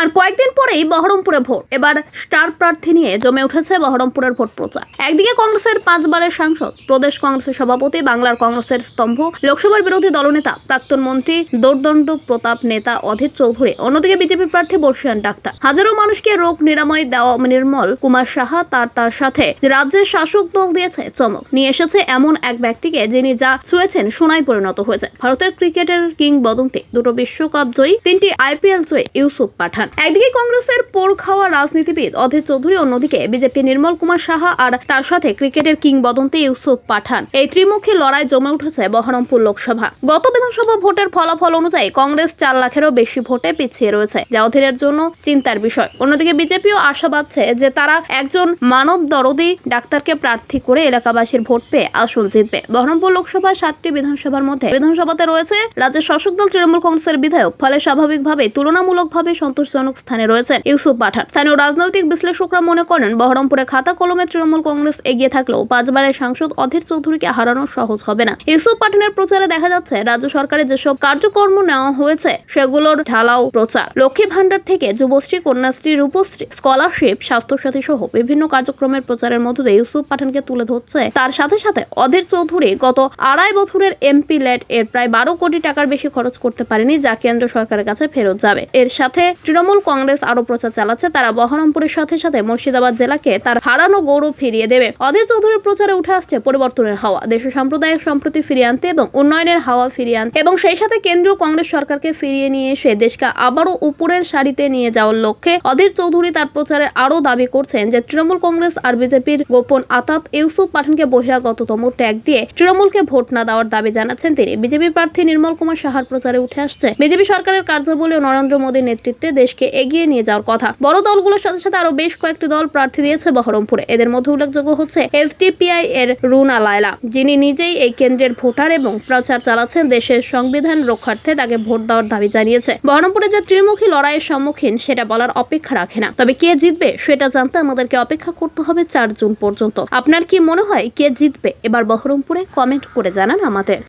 আর কয়েকদিন পরেই বহরমপুরে ভোট। এবার স্টার প্রার্থী নিয়ে জমে উঠেছে বহরমপুরের ভোট প্রচার। একদিকে কংগ্রেসের পাঁচবারের সাংসদ, প্রদেশ কংগ্রেসের সভাপতি, বাংলার কংগ্রেসের স্তম্ভ, লোকসভার বিরোধী দলনেতা, প্রাক্তন মন্ত্রী, দোর্দণ্ড প্রতাপ নেতা অধীর চৌধুরী। অন্যদিকে বিজেপি প্রার্থী বর্ষিয়ান ডাক্তার। হাজারো মানুষকে রোগ নিরাময় দেওয়া নির্মল কুমার সাহা তার তার সাথে। রাজ্যের শাসক দল দিয়েছে চমক। নিয়ে এসেছে এমন এক ব্যক্তিকে যিনি যা ছুঁয়েছেন সোনায় পরিণত হয়েছে। ভারতের ক্রিকেটের কিংবদন্তি, দুটো বিশ্বকাপ জয়ী, তিনটি আইপিএল জয়ী ইউসুফ পাঠান। একদিকে কংগ্রেসের পোড় খাওয়া রাজনীতিবিদ অধীর চৌধুরী, অন্যদিকে বিজেপি নির্মল কুমার সাহা আর তার সাথে ক্রিকেটের কিংবদন্তি ইউসুফ পাঠান। এই ত্রিমুখী লড়াই জমে উঠেছে বহরমপুর লোকসভা। গত বিধানসভা ভোটের ফলাফল অনুযায়ী কংগ্রেস চার লাখেরও বেশি ভোটে পিছিয়ে রয়েছে, যা অধীরের জন্য চিন্তার বিষয়। অন্যদিকে বিজেপিও আশা পাচ্ছে যে তারা একজন মানব দরদি ডাক্তারকে প্রার্থী করে এলাকাবাসীর ভোট পেয়ে আসন জিতবে। বহরমপুর লোকসভায় সাতটি বিধানসভার মধ্যে বিধানসভাতে রয়েছে রাজ্যের শাসক দল তৃণমূল কংগ্রেসের বিধায়ক। ফলে স্বাভাবিকভাবে, তুলনামূলকভাবে সন্তোষজনক স্থানে রয়েছেন ইউসুফ পাঠান। স্থানীয় রাজনৈতিক বিশ্লেষকরা মনে করেন, বহরমপুরে খাতা কলমে তৃণমূল কংগ্রেস এগিয়ে থাকলেও পাঁচবারের সাংসদ অধীর চৌধুরীকে হারানো সহজ হবে না। ইউসুফ পাঠানের প্রচারে দেখা যাচ্ছে, রাজ্য সরকারের যেসব কার্যক্রম নেওয়া হয়েছে, সেগুলোর ঢালাও প্রচার। লক্ষ্মী ভান্ডার থেকে যুবশ্রী, কন্যাশ্রী, রূপশ্রী, স্কলারশিপ, স্বাস্থ্যসাথী সহ বিভিন্ন কার্যক্রমের প্রচারের মধ্য দিয়ে ইউসুফ পাঠানকে তুলে ধরছে। তার সাথে সাথে অধীর চৌধুরী গত আড়াই বছরের এমপি লেট এর প্রায় বারো কোটি টাকার বেশি খরচ করতে পারেনি, যা কেন্দ্র সরকারের কাছে ফেরত যাবে। এর সাথে তৃণমূল কংগ্রেস আরও প্রচার চালাচ্ছে, তারা বহরমপুরের সাথে সাথে মুর্শিদাবাদ জেলাকে তার হারানো গৌরব ফিরিয়ে দেবে। অধীর চৌধুরীর প্রচারে উঠে আসছে পরিবর্তনের হাওয়া। দেশের সাম্প্রদায়িক সম্প্রতি ফিরিয়ে আনতে এবং উন্নয়নের হাওয়া ফিরিয়ে আনতে এবং সেই সাথে কেন্দ্রীয় কংগ্রেস সরকারকে ফিরিয়ে নিয়ে এসে দেশকে আবারও উপরের সারিতে নিয়ে যাওয়ার লক্ষ্যে অধীর চৌধুরী তার প্রচারে আরও দাবি করছেন যে, তৃণমূল কংগ্রেস আর বিজেপির গোপন আতাত ইউসুফ পাঠানকে বহিরাগততম ট্যাগ দিয়ে তৃণমূলকে ভোট না দেওয়ার দাবি জানাচ্ছেন তিনি। বিজেপি প্রার্থী নির্মল কুমার সাহার প্রচারে উঠে আসছে। বিজেপি সরকারের কার্যাবলী ও নরেন্দ্র মোদীর নেতৃত্বে দেশকে এগিয়ে নিয়ে যাওয়ার কথা। বড় দলগুলোর সাথে সাথে আরও বেশ কয়েকটি দল প্রার্থী দিয়েছে বহরমপুরে। এদের মধ্যে উল্লেখযোগ্য হচ্ছে এসডিপিআই এর রুনা লায়লা, যিনি নিজেই এই কেন্দ্রের ভোটার এবং প্রচার চালাচ্ছেন দেশের সংবিধান রক্ষার্থে তাকে ভোট দেওয়ার দাবি জানিয়েছে। বহরমপুরে যে ত্রিমুখী লড়াইয়ের সম্মুখীন, সেটা বলার অপেক্ষা রাখে না। তবে কে জিতবে, সেটা জানতে আমাদেরকে অপেক্ষা করতে হবে চার জুন পর্যন্ত। আপনার কি মনে হয় কে জিতবে? এবার বহরমপুরে কমেন্ট করে জানান আমাদের।